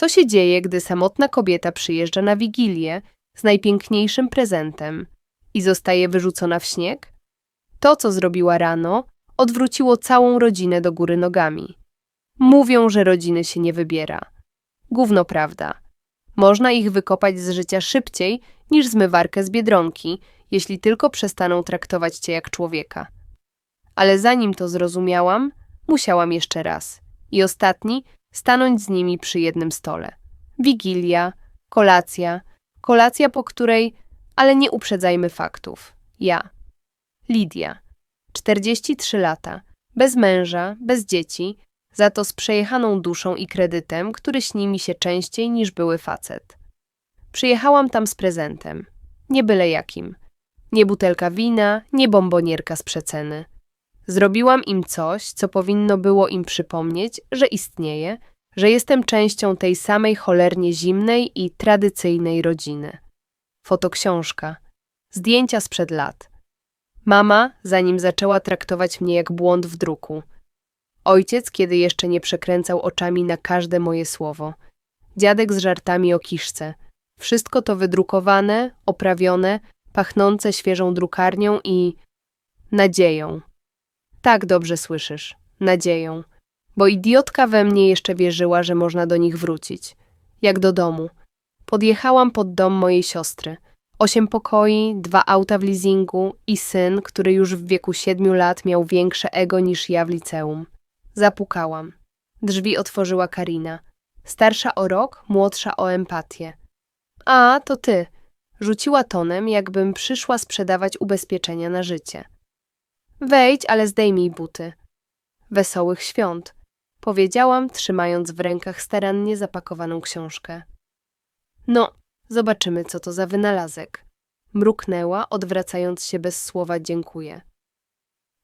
Co się dzieje, gdy samotna kobieta przyjeżdża na wigilię z najpiękniejszym prezentem i zostaje wyrzucona w śnieg? To, co zrobiła rano, odwróciło całą rodzinę do góry nogami. Mówią, że rodziny się nie wybiera. Gówno prawda. Można ich wykopać z życia szybciej niż zmywarkę z biedronki, jeśli tylko przestaną traktować cię jak człowieka. Ale zanim to zrozumiałam, musiałam jeszcze raz. I ostatni stanąć z nimi przy jednym stole. Wigilia, kolacja, kolacja, po której, ale nie uprzedzajmy faktów. Ja, Lidia, 43 lata, bez męża, bez dzieci, za to z przejechaną duszą i kredytem, który śni mi się częściej niż były facet. Przyjechałam tam z prezentem. Nie byle jakim. Nie butelka wina, nie bombonierka z przeceny. Zrobiłam im coś, co powinno było im przypomnieć, że istnieje, że jestem częścią tej samej cholernie zimnej i tradycyjnej rodziny. Fotoksiążka. Zdjęcia sprzed lat. Mama, zanim zaczęła traktować mnie jak błąd w druku. Ojciec, kiedy jeszcze nie przekręcał oczami na każde moje słowo. Dziadek z żartami o kiszce. Wszystko to wydrukowane, oprawione, pachnące świeżą drukarnią i nadzieją. Tak dobrze słyszysz, nadzieją. Bo idiotka we mnie jeszcze wierzyła, że można do nich wrócić. Jak do domu. Podjechałam pod dom mojej siostry. Osiem pokoi, dwa auta w leasingu i syn, który już w wieku siedmiu lat miał większe ego niż ja w liceum. Zapukałam. Drzwi otworzyła Karina. Starsza o rok, młodsza o empatię. A, to ty. Rzuciła tonem, jakbym przyszła sprzedawać ubezpieczenia na życie. Wejdź, ale zdejmij buty. Wesołych świąt, powiedziałam, trzymając w rękach starannie zapakowaną książkę. No, zobaczymy, co to za wynalazek. Mruknęła, odwracając się bez słowa dziękuję.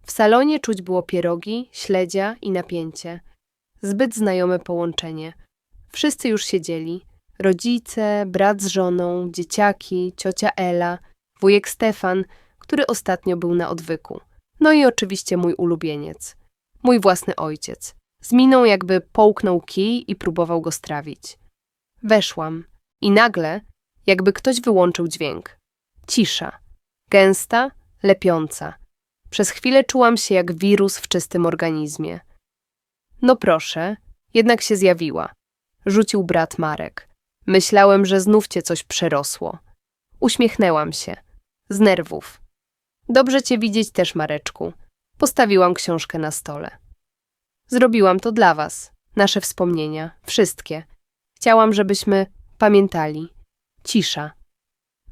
W salonie czuć było pierogi, śledzia i napięcie. Zbyt znajome połączenie. Wszyscy już siedzieli. Rodzice, brat z żoną, dzieciaki, ciocia Ela, wujek Stefan, który ostatnio był na odwyku. No i oczywiście mój ulubieniec. Mój własny ojciec. Z miną jakby połknął kij i próbował go strawić. Weszłam i nagle, jakby ktoś wyłączył dźwięk. Cisza. Gęsta, lepiąca. Przez chwilę czułam się jak wirus w czystym organizmie. No proszę, jednak się zjawiła. Rzucił brat Marek. Myślałem, że znów cię coś przerosło. Uśmiechnęłam się. Z nerwów. Dobrze cię widzieć też, Mareczku. Postawiłam książkę na stole. Zrobiłam to dla was. Nasze wspomnienia. Wszystkie. Chciałam, żebyśmy pamiętali. Cisza.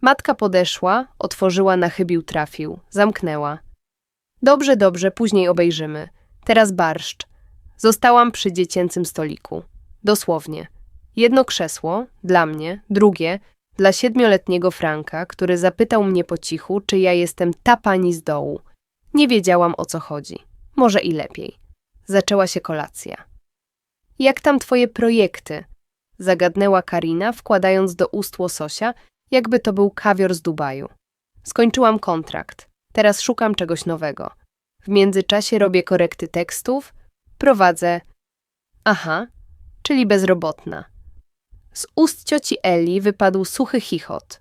Matka podeszła, otworzyła na chybił trafił, zamknęła. Dobrze, dobrze, później obejrzymy. Teraz barszcz. Zostałam przy dziecięcym stoliku. Dosłownie. Jedno krzesło, dla mnie, drugie, dla siedmioletniego Franka, który zapytał mnie po cichu, czy ja jestem ta pani z dołu. Nie wiedziałam o co chodzi. Może i lepiej. Zaczęła się kolacja. Jak tam twoje projekty? Zagadnęła Karina, wkładając do ust łososia, jakby to był kawior z Dubaju. Skończyłam kontrakt. Teraz szukam czegoś nowego. W międzyczasie robię korekty tekstów, prowadzę. Aha, czyli bezrobotna. Z ust cioci Eli wypadł suchy chichot.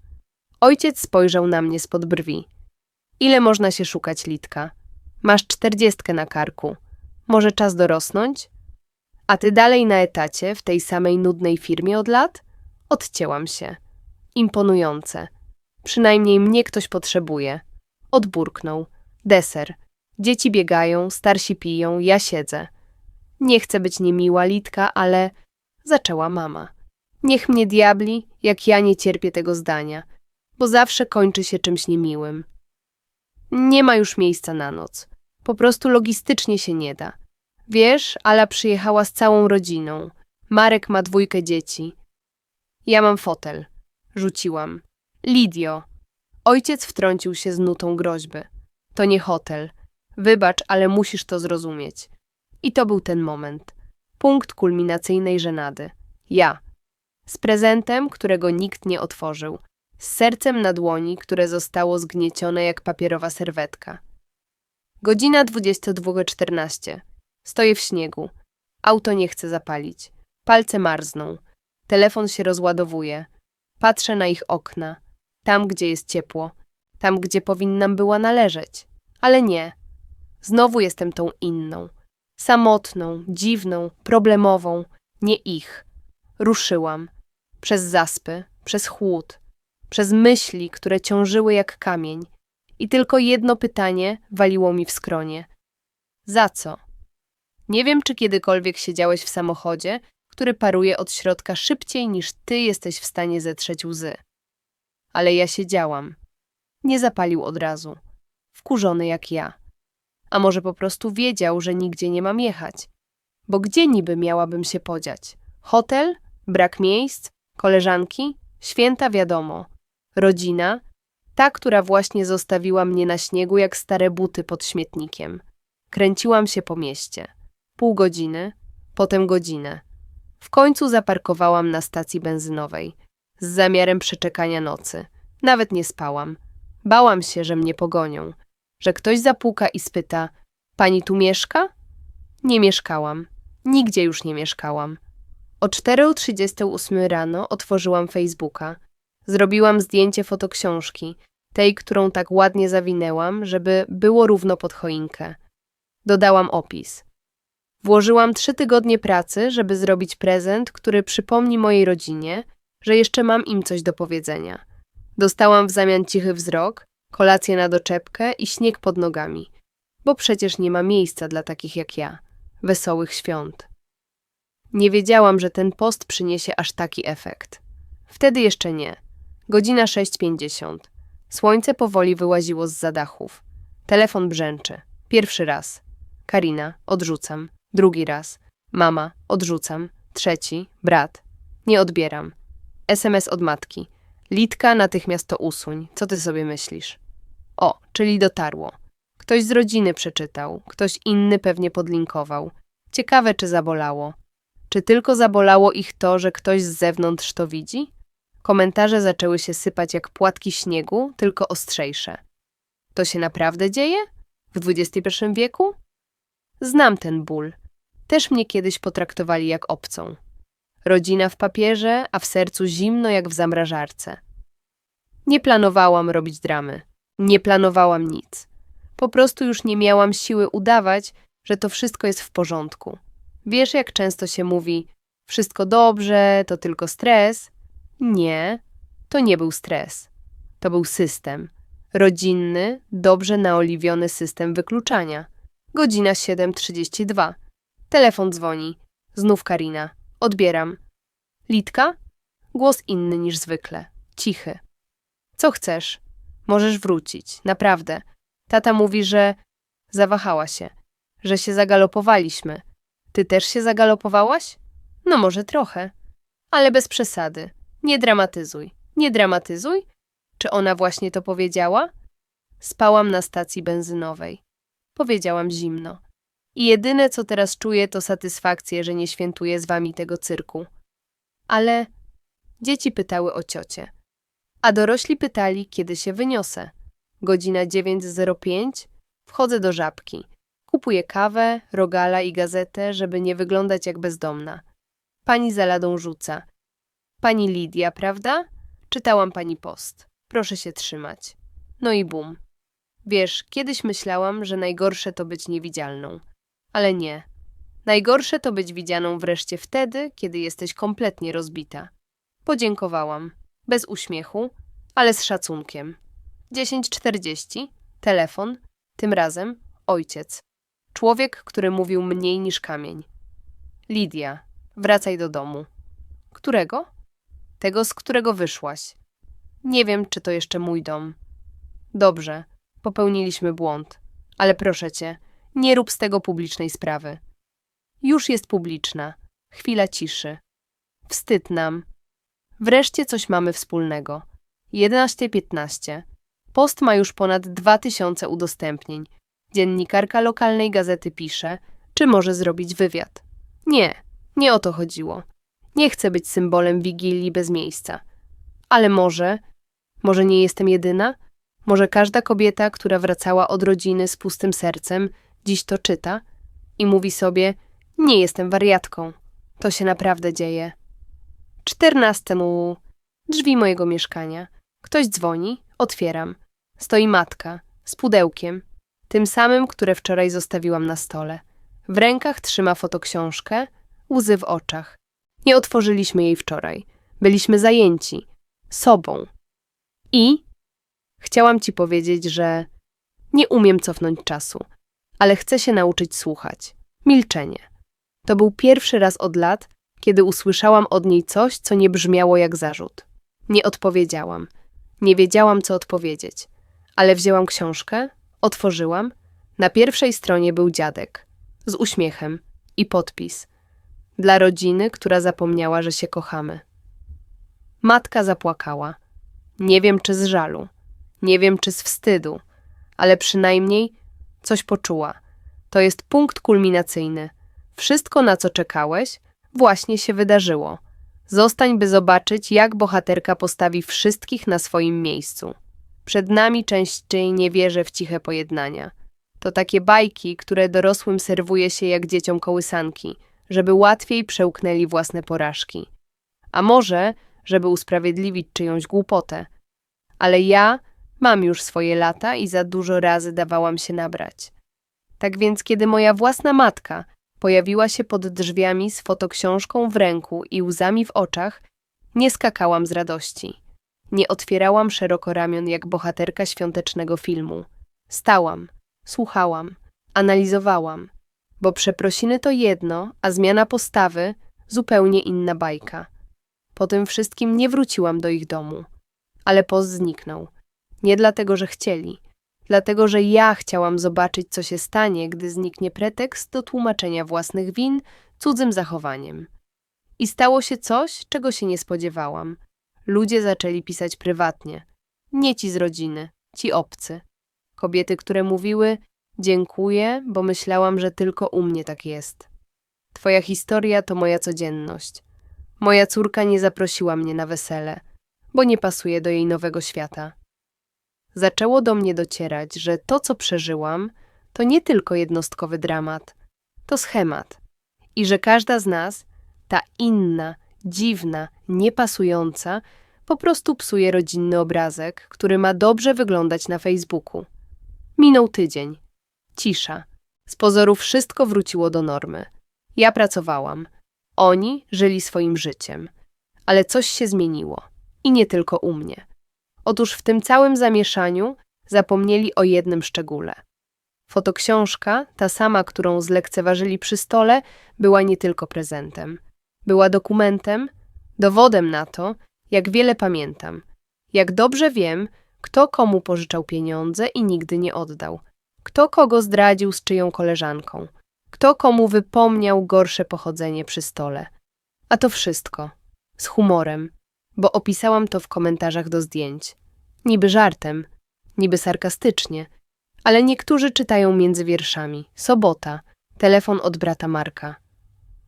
Ojciec spojrzał na mnie spod brwi. Ile można się szukać, Litka? Masz czterdziestkę na karku. Może czas dorosnąć? A ty dalej na etacie w tej samej nudnej firmie od lat? Odcięłam się. Imponujące. Przynajmniej mnie ktoś potrzebuje. Odburknął. Deser. Dzieci biegają, starsi piją, ja siedzę. Nie chcę być niemiła, Litka, ale... Zaczęła mama. Niech mnie diabli, jak ja nie cierpię tego zdania, bo zawsze kończy się czymś niemiłym. Nie ma już miejsca na noc. Po prostu logistycznie się nie da. Wiesz, Ala przyjechała z całą rodziną. Marek ma dwójkę dzieci. Ja mam fotel. Rzuciłam. Lidio. Ojciec wtrącił się z nutą groźby. To nie hotel. Wybacz, ale musisz to zrozumieć. I to był ten moment. Punkt kulminacyjnej żenady. Ja. Z prezentem, którego nikt nie otworzył. Z sercem na dłoni, które zostało zgniecione jak papierowa serwetka. Godzina 22.14. Stoję w śniegu. Auto nie chce zapalić. Palce marzną. Telefon się rozładowuje. Patrzę na ich okna. Tam, gdzie jest ciepło. Tam, gdzie powinnam była należeć. Ale nie. Znowu jestem tą inną. Samotną, dziwną, problemową. Nie ich. Ruszyłam. Przez zaspy, przez chłód, przez myśli, które ciążyły jak kamień. I tylko jedno pytanie waliło mi w skronie. Za co? Nie wiem, czy kiedykolwiek siedziałeś w samochodzie, który paruje od środka szybciej niż ty jesteś w stanie zetrzeć łzy. Ale ja siedziałam. Nie zapalił od razu. Wkurzony jak ja. A może po prostu wiedział, że nigdzie nie mam jechać. Bo gdzie niby miałabym się podziać? Hotel? Brak miejsc? Koleżanki? Święta wiadomo. Rodzina? Ta, która właśnie zostawiła mnie na śniegu jak stare buty pod śmietnikiem. Kręciłam się po mieście. Pół godziny, potem godzinę. W końcu zaparkowałam na stacji benzynowej z zamiarem przeczekania nocy. Nawet nie spałam. Bałam się, że mnie pogonią, że ktoś zapuka i spyta: Pani tu mieszka? Nie mieszkałam. Nigdzie już nie mieszkałam. O 4.38 rano otworzyłam Facebooka. Zrobiłam zdjęcie fotoksiążki, tej, którą tak ładnie zawinęłam, żeby było równo pod choinkę. Dodałam opis. Włożyłam trzy tygodnie pracy, żeby zrobić prezent, który przypomni mojej rodzinie, że jeszcze mam im coś do powiedzenia. Dostałam w zamian cichy wzrok, kolację na doczepkę i śnieg pod nogami, bo przecież nie ma miejsca dla takich jak ja, wesołych świąt. Nie wiedziałam, że ten post przyniesie aż taki efekt. Wtedy jeszcze nie. Godzina 6.50. Słońce powoli wyłaziło z zadachów. Telefon brzęczy. Pierwszy raz. Karina, odrzucam. Drugi raz. Mama, odrzucam. Trzeci. Brat. Nie odbieram. SMS od matki. Litka, natychmiast to usuń. Co ty sobie myślisz? O, czyli dotarło. Ktoś z rodziny przeczytał, ktoś inny pewnie podlinkował. Ciekawe, czy zabolało. Czy tylko zabolało ich to, że ktoś z zewnątrz to widzi? Komentarze zaczęły się sypać jak płatki śniegu, tylko ostrzejsze. To się naprawdę dzieje? W XXI wieku? Znam ten ból. Też mnie kiedyś potraktowali jak obcą. Rodzina w papierze, a w sercu zimno jak w zamrażarce. Nie planowałam robić dramy. Nie planowałam nic. Po prostu już nie miałam siły udawać, że to wszystko jest w porządku. Wiesz, jak często się mówi: wszystko dobrze, to tylko stres? Nie, to nie był stres. To był system. Rodzinny, dobrze naoliwiony system wykluczania. Godzina 7.32. Telefon dzwoni. Znów Karina. Odbieram. Litka? Głos inny niż zwykle. Cichy. Co chcesz? Możesz wrócić. Naprawdę. Tata mówi, że... Zawahała się. Że się zagalopowaliśmy. Ty też się zagalopowałaś? No może trochę. Ale bez przesady. Nie dramatyzuj. Nie dramatyzuj? Czy ona właśnie to powiedziała? Spałam na stacji benzynowej. Powiedziałam zimno. I jedyne, co teraz czuję, to satysfakcję, że nie świętuję z wami tego cyrku. Ale dzieci pytały o ciocie. A dorośli pytali, kiedy się wyniosę. Godzina 9.05. Wchodzę do żabki. Kupuję kawę, rogala i gazetę, żeby nie wyglądać jak bezdomna. Pani za ladą rzuca. Pani Lidia, prawda? Czytałam pani post. Proszę się trzymać. No i bum. Wiesz, kiedyś myślałam, że najgorsze to być niewidzialną. Ale nie. Najgorsze to być widzianą wreszcie wtedy, kiedy jesteś kompletnie rozbita. Podziękowałam. Bez uśmiechu, ale z szacunkiem. 10.40. Telefon. Tym razem ojciec. Człowiek, który mówił mniej niż kamień. Lidia, wracaj do domu. Którego? Tego, z którego wyszłaś. Nie wiem, czy to jeszcze mój dom. Dobrze, popełniliśmy błąd, ale proszę cię, nie rób z tego publicznej sprawy. Już jest publiczna. Chwila ciszy. Wstyd nam. Wreszcie coś mamy wspólnego. 11.15. Post ma już ponad 2000 udostępnień. Dziennikarka lokalnej gazety pisze, czy może zrobić wywiad. Nie, nie o to chodziło. Nie chcę być symbolem wigilii bez miejsca. Ale może, może nie jestem jedyna? Może każda kobieta, która wracała od rodziny z pustym sercem, dziś to czyta i mówi sobie: Nie jestem wariatką. To się naprawdę dzieje. 14. Drzwi mojego mieszkania. Ktoś dzwoni, otwieram. Stoi matka z pudełkiem, tym samym, które wczoraj zostawiłam na stole. W rękach trzyma fotoksiążkę, łzy w oczach. Nie otworzyliśmy jej wczoraj. Byliśmy zajęci sobą. I chciałam ci powiedzieć, że nie umiem cofnąć czasu, ale chcę się nauczyć słuchać. Milczenie. To był pierwszy raz od lat, kiedy usłyszałam od niej coś, co nie brzmiało jak zarzut. Nie odpowiedziałam. Nie wiedziałam, co odpowiedzieć. Ale wzięłam książkę, otworzyłam. Na pierwszej stronie był dziadek. Z uśmiechem i podpis. Dla rodziny, która zapomniała, że się kochamy. Matka zapłakała. Nie wiem, czy z żalu, nie wiem, czy z wstydu, ale przynajmniej coś poczuła. To jest punkt kulminacyjny. Wszystko, na co czekałeś, właśnie się wydarzyło. Zostań, by zobaczyć, jak bohaterka postawi wszystkich na swoim miejscu. Przed nami częściej nie wierzę w ciche pojednania. To takie bajki, które dorosłym serwuje się jak dzieciom kołysanki, żeby łatwiej przełknęli własne porażki. A może, żeby usprawiedliwić czyjąś głupotę. Ale ja mam już swoje lata i za dużo razy dawałam się nabrać. Tak więc, kiedy moja własna matka pojawiła się pod drzwiami z fotoksiążką w ręku i łzami w oczach, nie skakałam z radości. Nie otwierałam szeroko ramion jak bohaterka świątecznego filmu. Stałam, słuchałam, analizowałam, bo przeprosiny to jedno, a zmiana postawy zupełnie inna bajka. Po tym wszystkim nie wróciłam do ich domu, ale post zniknął. Nie dlatego, że chcieli, dlatego, że ja chciałam zobaczyć, co się stanie, gdy zniknie pretekst do tłumaczenia własnych win cudzym zachowaniem. I stało się coś, czego się nie spodziewałam. Ludzie zaczęli pisać prywatnie. Nie ci z rodziny, ci obcy. Kobiety, które mówiły: Dziękuję, bo myślałam, że tylko u mnie tak jest. Twoja historia to moja codzienność. Moja córka nie zaprosiła mnie na wesele, bo nie pasuje do jej nowego świata. Zaczęło do mnie docierać, że to, co przeżyłam, to nie tylko jednostkowy dramat, to schemat. I że każda z nas, ta inna, dziwna, niepasująca, po prostu psuje rodzinny obrazek, który ma dobrze wyglądać na Facebooku. Minął tydzień. Cisza. Z pozoru wszystko wróciło do normy. Ja pracowałam. Oni żyli swoim życiem. Ale coś się zmieniło. I nie tylko u mnie. Otóż w tym całym zamieszaniu zapomnieli o jednym szczególe. Fotoksiążka, ta sama, którą zlekceważyli przy stole, była nie tylko prezentem. Była dokumentem, dowodem na to, jak wiele pamiętam, jak dobrze wiem, kto komu pożyczał pieniądze i nigdy nie oddał, kto kogo zdradził z czyją koleżanką, kto komu wypomniał gorsze pochodzenie przy stole. A to wszystko. Z humorem, bo opisałam to w komentarzach do zdjęć. Niby żartem, niby sarkastycznie, ale niektórzy czytają między wierszami. Sobota, telefon od brata Marka.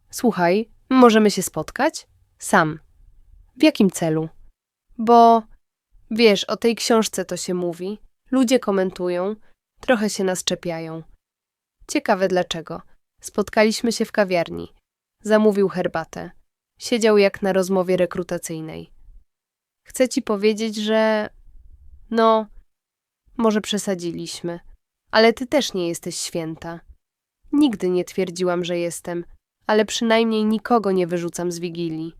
Słuchaj, możemy się spotkać? Sam. W jakim celu? Bo wiesz, o tej książce to się mówi, ludzie komentują, trochę się nas czepiają. Ciekawe dlaczego. Spotkaliśmy się w kawiarni. Zamówił herbatę. Siedział jak na rozmowie rekrutacyjnej. Chcę ci powiedzieć, że. No, może przesadziliśmy, ale ty też nie jesteś święta. Nigdy nie twierdziłam, że jestem, ale przynajmniej nikogo nie wyrzucam z wigilii.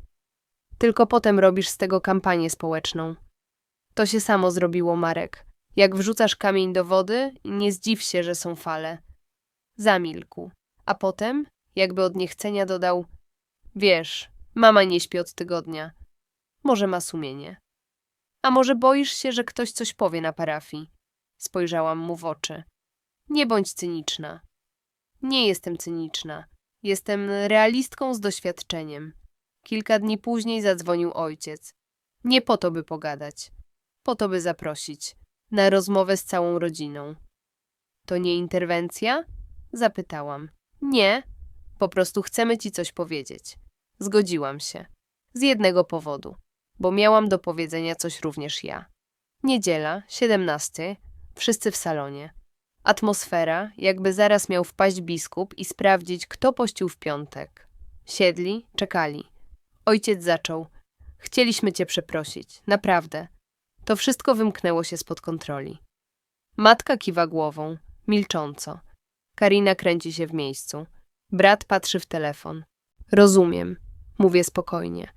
Tylko potem robisz z tego kampanię społeczną. To się samo zrobiło, Marek. Jak wrzucasz kamień do wody, nie zdziw się, że są fale. Zamilkł a potem, jakby od niechcenia, dodał: Wiesz, mama nie śpi od tygodnia. Może ma sumienie. A może boisz się, że ktoś coś powie na parafii? Spojrzałam mu w oczy. Nie bądź cyniczna. Nie jestem cyniczna. Jestem realistką z doświadczeniem. Kilka dni później zadzwonił ojciec. Nie po to, by pogadać. Po to, by zaprosić. Na rozmowę z całą rodziną. To nie interwencja? Zapytałam. Nie, po prostu chcemy ci coś powiedzieć. Zgodziłam się. Z jednego powodu, bo miałam do powiedzenia coś również ja. Niedziela, 17, wszyscy w salonie. Atmosfera, jakby zaraz miał wpaść biskup i sprawdzić, kto pościł w piątek. Siedli, czekali. Ojciec zaczął. Chcieliśmy cię przeprosić, naprawdę. To wszystko wymknęło się spod kontroli. Matka kiwa głową, milcząco. Karina kręci się w miejscu. Brat patrzy w telefon. Rozumiem, mówię spokojnie.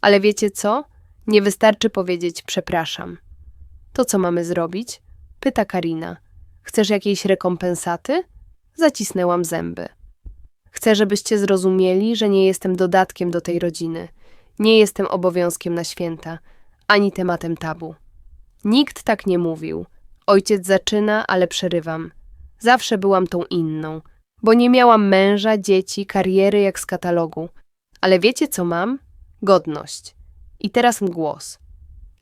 Ale wiecie co? Nie wystarczy powiedzieć przepraszam. To co mamy zrobić? Pyta Karina. Chcesz jakiejś rekompensaty? Zacisnęłam zęby. Chcę, żebyście zrozumieli, że nie jestem dodatkiem do tej rodziny. Nie jestem obowiązkiem na święta, ani tematem tabu. Nikt tak nie mówił. Ojciec zaczyna, ale przerywam. Zawsze byłam tą inną, bo nie miałam męża, dzieci, kariery jak z katalogu. Ale wiecie co mam? Godność. I teraz głos.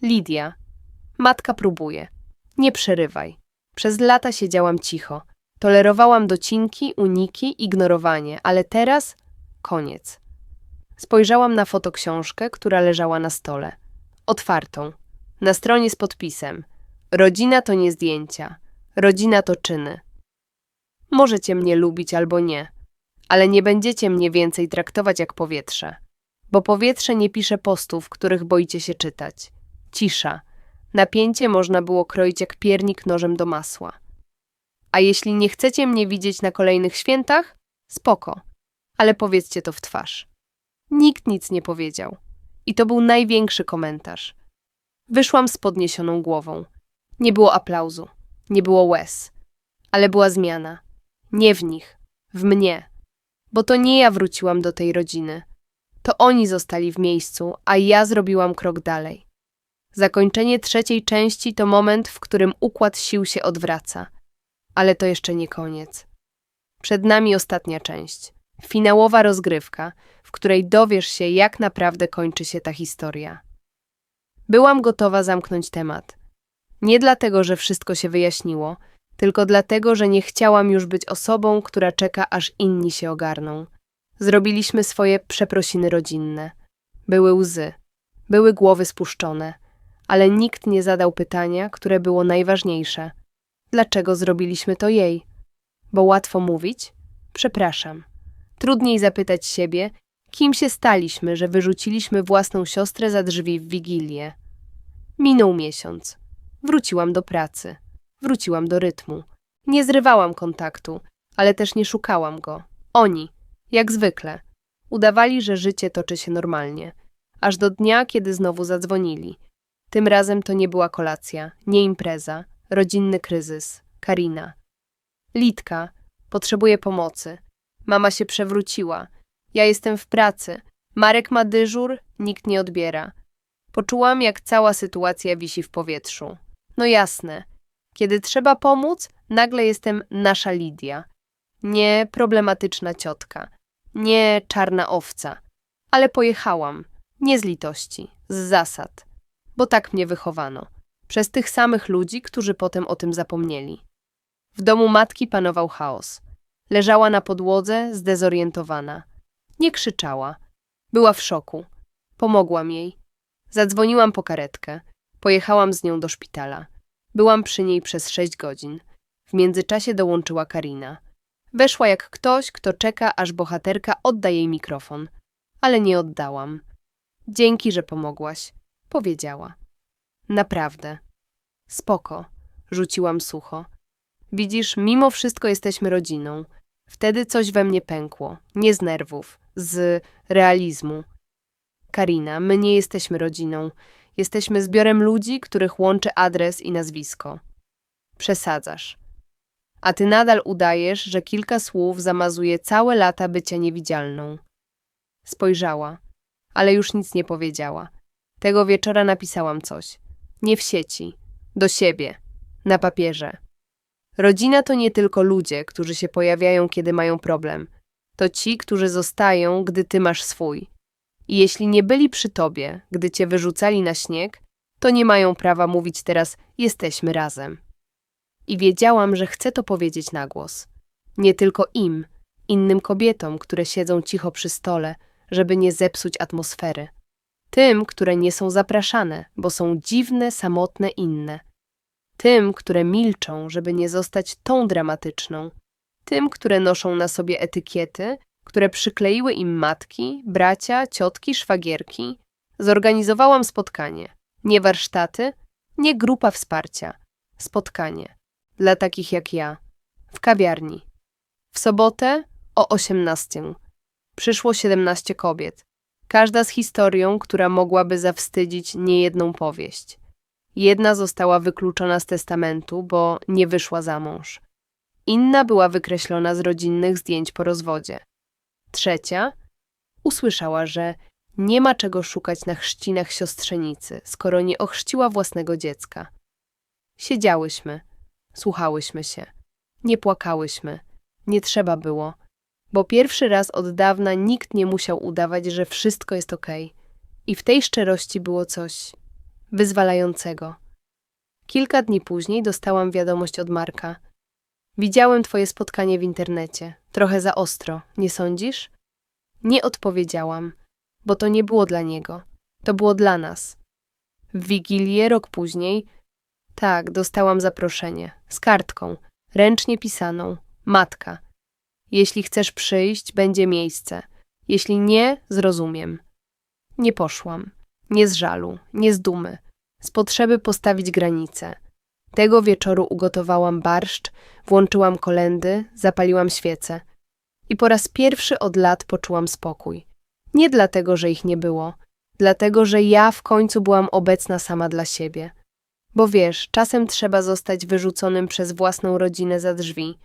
Lidia. Matka próbuje. Nie przerywaj. Przez lata siedziałam cicho. Tolerowałam docinki, uniki, ignorowanie, ale teraz koniec. Spojrzałam na fotoksiążkę, która leżała na stole. Otwartą. Na stronie z podpisem. Rodzina to nie zdjęcia. Rodzina to czyny. Możecie mnie lubić albo nie, ale nie będziecie mnie więcej traktować jak powietrze. Bo powietrze nie pisze postów, których boicie się czytać. Cisza. Napięcie można było kroić jak piernik nożem do masła. A jeśli nie chcecie mnie widzieć na kolejnych świętach, spoko, ale powiedzcie to w twarz. Nikt nic nie powiedział. I to był największy komentarz. Wyszłam z podniesioną głową. Nie było aplauzu, nie było łez, ale była zmiana. Nie w nich, w mnie. Bo to nie ja wróciłam do tej rodziny. To oni zostali w miejscu, a ja zrobiłam krok dalej. Zakończenie trzeciej części to moment, w którym układ sił się odwraca. Ale to jeszcze nie koniec. Przed nami ostatnia część. Finałowa rozgrywka, w której dowiesz się, jak naprawdę kończy się ta historia. Byłam gotowa zamknąć temat. Nie dlatego, że wszystko się wyjaśniło, tylko dlatego, że nie chciałam już być osobą, która czeka, aż inni się ogarną. Zrobiliśmy swoje przeprosiny rodzinne. Były łzy, były głowy spuszczone, ale nikt nie zadał pytania, które było najważniejsze. Dlaczego zrobiliśmy to jej? Bo łatwo mówić? Przepraszam. Trudniej zapytać siebie, kim się staliśmy, że wyrzuciliśmy własną siostrę za drzwi w Wigilię. Minął miesiąc. Wróciłam do pracy. Wróciłam do rytmu. Nie zrywałam kontaktu, ale też nie szukałam go. Oni, jak zwykle, udawali, że życie toczy się normalnie, aż do dnia, kiedy znowu zadzwonili. Tym razem to nie była kolacja, nie impreza, rodzinny kryzys. Karina. Litka, potrzebuję pomocy. Mama się przewróciła. Ja jestem w pracy. Marek ma dyżur, nikt nie odbiera. Poczułam, jak cała sytuacja wisi w powietrzu. No jasne. Kiedy trzeba pomóc, nagle jestem nasza Lidia. Nie problematyczna ciotka. Nie czarna owca. Ale pojechałam. Nie z litości, z zasad. Bo tak mnie wychowano. Przez tych samych ludzi, którzy potem o tym zapomnieli. W domu matki panował chaos. Leżała na podłodze, zdezorientowana. Nie krzyczała. Była w szoku. Pomogłam jej. Zadzwoniłam po karetkę. Pojechałam z nią do szpitala. Byłam przy niej przez sześć godzin. W międzyczasie dołączyła Karina. Weszła jak ktoś, kto czeka, aż bohaterka odda jej mikrofon. Ale nie oddałam. Dzięki, że pomogłaś, powiedziała. Naprawdę. Spoko, rzuciłam sucho. Widzisz, mimo wszystko jesteśmy rodziną. Wtedy coś we mnie pękło. Nie z nerwów, z realizmu. Karina, my nie jesteśmy rodziną. Jesteśmy zbiorem ludzi, których łączy adres i nazwisko. Przesadzasz. A ty nadal udajesz, że kilka słów zamazuje całe lata bycia niewidzialną. Spojrzała, ale już nic nie powiedziała. Tego wieczora napisałam coś. Nie w sieci, do siebie, na papierze. Rodzina to nie tylko ludzie, którzy się pojawiają, kiedy mają problem. To ci, którzy zostają, gdy ty masz swój. I jeśli nie byli przy tobie, gdy cię wyrzucali na śnieg, to nie mają prawa mówić teraz jesteśmy razem. I wiedziałam, że chcę to powiedzieć na głos. Nie tylko im, innym kobietom, które siedzą cicho przy stole, żeby nie zepsuć atmosfery. Tym, które nie są zapraszane, bo są dziwne, samotne, inne. Tym, które milczą, żeby nie zostać tą dramatyczną. Tym, które noszą na sobie etykiety, które przykleiły im matki, bracia, ciotki, szwagierki, Zorganizowałam spotkanie. Nie warsztaty, nie grupa wsparcia. Spotkanie. Dla takich jak ja. W kawiarni. W sobotę o 18. Przyszło 17 kobiet. Każda z historią, która mogłaby zawstydzić niejedną powieść. Jedna została wykluczona z testamentu, bo nie wyszła za mąż. Inna była wykreślona z rodzinnych zdjęć po rozwodzie. Trzecia usłyszała, że nie ma czego szukać na chrzcinach siostrzenicy, skoro nie ochrzciła własnego dziecka. Siedziałyśmy, słuchałyśmy się, nie płakałyśmy, nie trzeba było, bo pierwszy raz od dawna nikt nie musiał udawać, że wszystko jest okej. I w tej szczerości było coś wyzwalającego. Kilka dni później dostałam wiadomość od Marka. Widziałem twoje spotkanie w internecie. Trochę za ostro, nie sądzisz? Nie odpowiedziałam, bo to nie było dla niego. To było dla nas. W Wigilię rok później, tak, dostałam zaproszenie. Z kartką, ręcznie pisaną. Matka. Jeśli chcesz przyjść, będzie miejsce. Jeśli nie, zrozumiem. Nie poszłam. Nie z żalu, nie z dumy. Z potrzeby postawić granice. Tego wieczoru ugotowałam barszcz, włączyłam kolendy, zapaliłam świece. I po raz pierwszy od lat poczułam spokój. Nie dlatego, że ich nie było, dlatego, że ja w końcu byłam obecna sama dla siebie. Bo wiesz, czasem trzeba zostać wyrzuconym przez własną rodzinę za drzwi,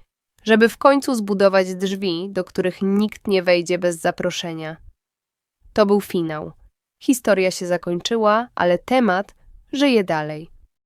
żeby w końcu zbudować drzwi, do których nikt nie wejdzie bez zaproszenia. To był finał. Historia się zakończyła, ale temat żyje dalej.